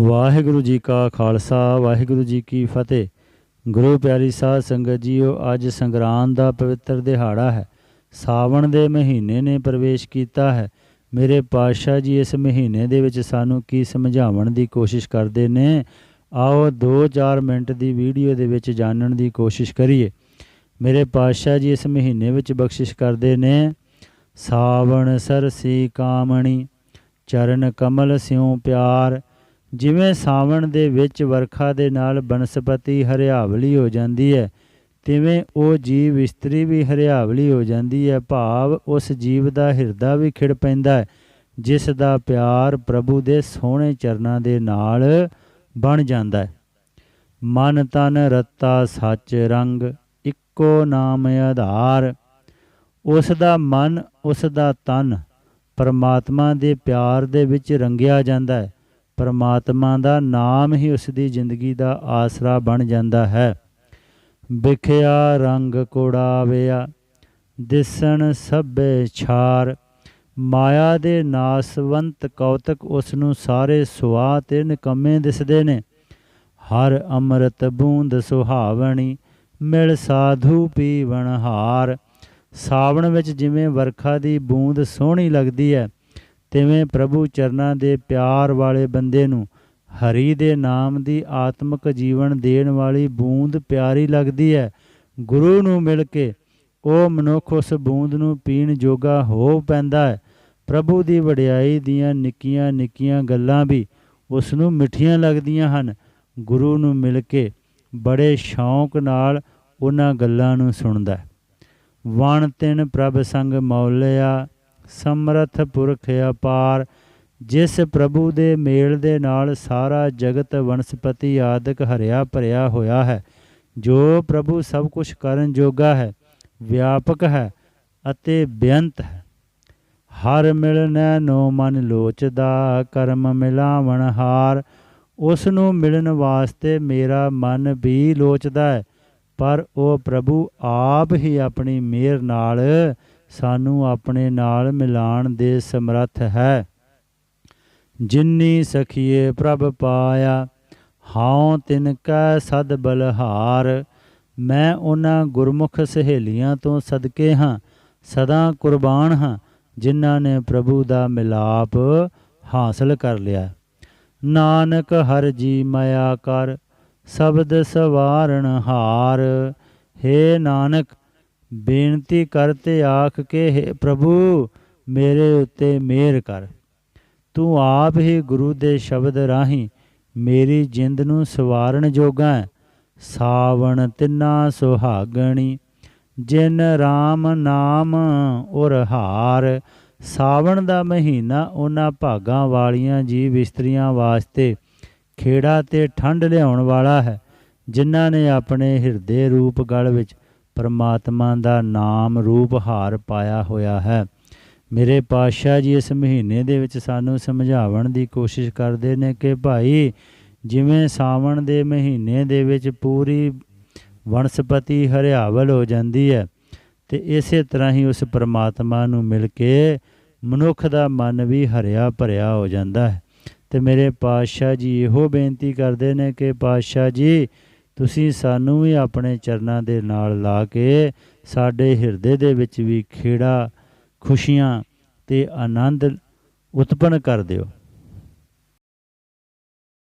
ਵਾਹਿਗੁਰੂ ਜੀ ਕਾ ਖਾਲਸਾ, ਵਾਹਿਗੁਰੂ ਜੀ ਕੀ ਫਤਿਹ। ਗੁਰੂ ਪਿਆਰੀ ਸਾਧ ਸੰਗਤ ਜੀਓ, ਅੱਜ ਸੰਗਰਾਂਦ ਦਾ ਪਵਿੱਤਰ ਦਿਹਾੜਾ ਹੈ। ਸਾਵਣ ਦੇ ਮਹੀਨੇ ਨੇ ਪ੍ਰਵੇਸ਼ ਕੀਤਾ ਹੈ। ਮੇਰੇ ਪਾਤਸ਼ਾਹ ਜੀ ਇਸ ਮਹੀਨੇ ਦੇ ਵਿੱਚ ਸਾਨੂੰ ਕੀ ਸਮਝਾਉਣ ਦੀ ਕੋਸ਼ਿਸ਼ ਕਰਦੇ ਨੇ, ਆਓ 2-4 ਮਿੰਟ ਦੀ ਵੀਡੀਓ ਦੇ ਵਿੱਚ ਜਾਣਨ ਦੀ ਕੋਸ਼ਿਸ਼ ਕਰੀਏ। ਮੇਰੇ ਪਾਤਸ਼ਾਹ ਜੀ ਇਸ ਮਹੀਨੇ ਵਿੱਚ ਬਖਸ਼ਿਸ਼ ਕਰਦੇ ਨੇ, ਸਾਵਣ ਸਰਸੀ ਕਾਮਣੀ, ਚਰਨ ਕਮਲ ਸਿਉ ਪਿਆਰ ਜਿਵੇਂ ਸਾਵਣ ਦੇ ਵਿੱਚ ਵਰਖਾ ਦੇ ਨਾਲ ਬਨਸਪਤੀ ਹਰਿਆਵਲੀ ਹੋ ਜਾਂਦੀ ਹੈ, ਤਿਵੇਂ ਉਹ ਜੀਵ ਇਸਤਰੀ ਵੀ ਹਰਿਆਵਲੀ ਹੋ ਜਾਂਦੀ ਹੈ, ਭਾਵ ਉਸ ਜੀਵ ਦਾ ਹਿਰਦਾ ਵੀ ਖਿੜ ਪੈਂਦਾ ਹੈ, ਜਿਸ ਦਾ ਪਿਆਰ ਪ੍ਰਭੂ ਦੇ ਸੋਹਣੇ ਚਰਨਾਂ ਦੇ ਨਾਲ ਬਣ ਜਾਂਦਾ ਹੈ। ਮਨ ਤਨ ਰਤਾ ਸੱਚ ਰੰਗ ਇੱਕੋ ਨਾਮ ਆਧਾਰ। ਉਸ ਦਾ ਮਨ, ਉਸ ਦਾ ਤਨ ਪਰਮਾਤਮਾ ਦੇ ਪਿਆਰ ਦੇ ਵਿੱਚ ਰੰਗਿਆ ਜਾਂਦਾ ਹੈ। ਪਰਮਾਤਮਾ ਦਾ ਨਾਮ ਹੀ ਉਸ ਦੀ ਜ਼ਿੰਦਗੀ ਦਾ ਆਸਰਾ ਬਣ ਜਾਂਦਾ ਹੈ। ਵਿਖਿਆ ਰੰਗ ਕੋੜਾਵਿਆ, ਦਿਸਣ ਸਭੇ ਛਾਰ, ਮਾਇਆ ਦੇ ਨਾਸਵੰਤ ਕੌਤਕ ਉਸ ਨੂੰ ਸਾਰੇ ਸੁਆਹ ਤੇ ਨਿਕੰਮੇ ਦਿਸਦੇ ਨੇ। ਹਰ ਅੰਮ੍ਰਿਤ ਬੂੰਦ ਸੁਹਾਵਣੀ, ਮਿਲ ਸਾਧੂ ਪੀਵਣ ਹਾਰ ਸਾਵਣ ਵਿੱਚ ਜਿਵੇਂ ਵਰਖਾ ਦੀ ਬੂੰਦ ਸੋਹਣੀ ਲੱਗਦੀ ਹੈ ਤਿਵੇਂ ਪ੍ਰਭੂ ਚਰਨਾਂ ਦੇ ਪਿਆਰ ਵਾਲੇ ਬੰਦੇ ਨੂੰ ਹਰੀ ਦੇ ਨਾਮ ਦੀ ਆਤਮਿਕ ਜੀਵਨ ਦੇਣ ਵਾਲੀ ਬੂੰਦ ਪਿਆਰੀ ਲੱਗਦੀ ਹੈ। ਗੁਰੂ ਨੂੰ ਮਿਲ ਕੇ ਉਹ ਮਨੁੱਖ ਉਸ ਬੂੰਦ ਨੂੰ ਪੀਣ ਜੋਗਾ ਹੋ ਪੈਂਦਾ ਹੈ। ਪ੍ਰਭੂ ਦੀ ਵਡਿਆਈ ਦੀਆਂ ਨਿੱਕੀਆਂ ਨਿੱਕੀਆਂ ਗੱਲਾਂ ਵੀ ਉਸ ਨੂੰ ਮਿੱਠੀਆਂ ਲੱਗਦੀਆਂ ਹਨ। ਗੁਰੂ ਨੂੰ ਮਿਲ ਕੇ ਬੜੇ ਸ਼ੌਂਕ ਨਾਲ ਉਹਨਾਂ ਗੱਲਾਂ ਨੂੰ ਸੁਣਦਾ ਵਣ ਤਿਨ ਪ੍ਰਭ ਸੰਗ ਮੌਲਿਆ ਸਮਰਥ ਪੁਰਖ ਅਪਾਰ, ਜਿਸ ਪ੍ਰਭੂ ਦੇ ਮੇਲ ਦੇ ਨਾਲ ਸਾਰਾ ਜਗਤ ਵਨਸਪਤੀ ਆਦਿਕ ਹਰਿਆ ਭਰਿਆ ਹੋਇਆ ਹੈ, ਜੋ ਪ੍ਰਭੂ ਸਭ ਕੁਝ ਕਰਨ ਜੋਗਾ ਹੈ, ਵਿਆਪਕ ਹੈ ਅਤੇ ਬੇਅੰਤ ਹੈ। ਹਰ ਮਿਲਨੈ ਨੋ ਮਨ ਲੋਚਦਾ, ਕਰਮ ਮਿਲਾਵਣ ਹਾਰ ਉਸ ਨੂੰ ਮਿਲਣ ਵਾਸਤੇ ਮੇਰਾ ਮਨ ਵੀ ਲੋਚਦਾ ਹੈ, ਪਰ ਉਹ ਪ੍ਰਭੂ ਆਪ ਹੀ ਆਪਣੀ ਮਿਹਰ ਨਾਲ ਸਾਨੂੰ ਆਪਣੇ ਨਾਲ ਮਿਲਾਣ ਦੇ ਸਮਰੱਥ ਹੈ। ਜਿਨਨੀ ਸਖੀਏ ਪ੍ਰਭ ਪਾਇਆ, ਹਉ ਤਿਨ ਕੈ ਸਦ ਬਲਹਾਰ। ਮੈਂ ਉਹਨਾਂ ਗੁਰਮੁਖ ਸਹੇਲੀਆਂ ਤੋਂ ਸਦਕੇ ਹਾਂ, ਸਦਾ ਕੁਰਬਾਨ ਹਾਂ, ਜਿਨ੍ਹਾਂ ਨੇ ਪ੍ਰਭੂ ਦਾ ਮਿਲਾਪ ਹਾਸਲ ਕਰ ਲਿਆ। ਨਾਨਕ ਹਰ ਜੀ ਮਾਇਆ ਕਰ, ਸ਼ਬਦ ਸਵਾਰਣ ਹਾਰ। ਹੇ ਨਾਨਕ ਬੇਨਤੀ ਕਰ ਕਰਤੇ ਆਖ ਕੇ हे ਪ੍ਰਭੂ, ਮੇਰੇ ਉੱਤੇ ਮਿਹਰ ਕਰ। ਤੂੰ ਆਪ ਹੀ ਗੁਰੂ ਦੇ ਸ਼ਬਦ ਰਾਹੀਂ ਮੇਰੀ ਜਿੰਦ ਨੂੰ ਸਵਾਰਨ ਜੋਗਾ ਹੈ। ਸਾਵਣ ਤਿੰਨਾ ਸੁਹਾਗਣੀ, ਜਿਨ RAM ਨਾਮ ਔਰ ਹਾਰ। ਸਾਵਣ ਦਾ ਮਹੀਨਾ ਉਹਨਾਂ ਭਾਗਾਂ ਵਾਲੀਆਂ ਜੀਵ ਇਸਤਰੀਆਂ ਵਾਸਤੇ ਖੇੜਾ ਤੇ ਠੰਡ ਲਿਆਉਣ ਵਾਲਾ ਹੈ, ਜਿਨ੍ਹਾਂ ਨੇ ਆਪਣੇ ਹਿਰਦੇ ਰੂਪ ਗਲ ਵਿੱਚ ਪਰਮਾਤਮਾ ਦਾ ਨਾਮ ਰੂਪ ਹਾਰ ਪਾਇਆ ਹੋਇਆ ਹੈ। ਮੇਰੇ ਪਾਤਸ਼ਾਹ ਜੀ ਇਸ ਮਹੀਨੇ ਦੇ ਵਿੱਚ ਸਾਨੂੰ ਸਮਝਾਉਣ ਦੀ ਕੋਸ਼ਿਸ਼ ਕਰਦੇ ਨੇ ਕਿ ਭਾਈ, ਜਿਵੇਂ ਸਾਵਣ ਦੇ ਮਹੀਨੇ ਦੇ ਵਿੱਚ ਪੂਰੀ ਵਨਸਪਤੀ ਹਰਿਆਵਲ ਹੋ ਜਾਂਦੀ ਹੈ, ਤੇ ਇਸੇ ਤਰ੍ਹਾਂ ਹੀ ਉਸ ਪਰਮਾਤਮਾ ਨੂੰ ਮਿਲ ਕੇ ਮਨੁੱਖ ਦਾ ਮਨ ਵੀ ਹਰਿਆ ਭਰਿਆ ਹੋ ਜਾਂਦਾ ਹੈ। ਤੇ ਮੇਰੇ ਪਾਤਸ਼ਾਹ ਜੀ ਇਹੋ ਬੇਨਤੀ ਕਰਦੇ ਨੇ ਕਿ ਪਾਤਸ਼ਾਹ ਜੀ ਤੁਸੀਂ ਸਾਨੂੰ ਵੀ ਆਪਣੇ ਚਰਨਾਂ ਦੇ ਨਾਲ ਲਾ ਕੇ ਸਾਡੇ ਹਿਰਦੇ ਦੇ ਵਿੱਚ ਵੀ ਖੇੜਾ ਖੁਸ਼ੀਆਂ ਤੇ ਆਨੰਦ ਉਤਪਨ ਕਰ ਦਿਓ।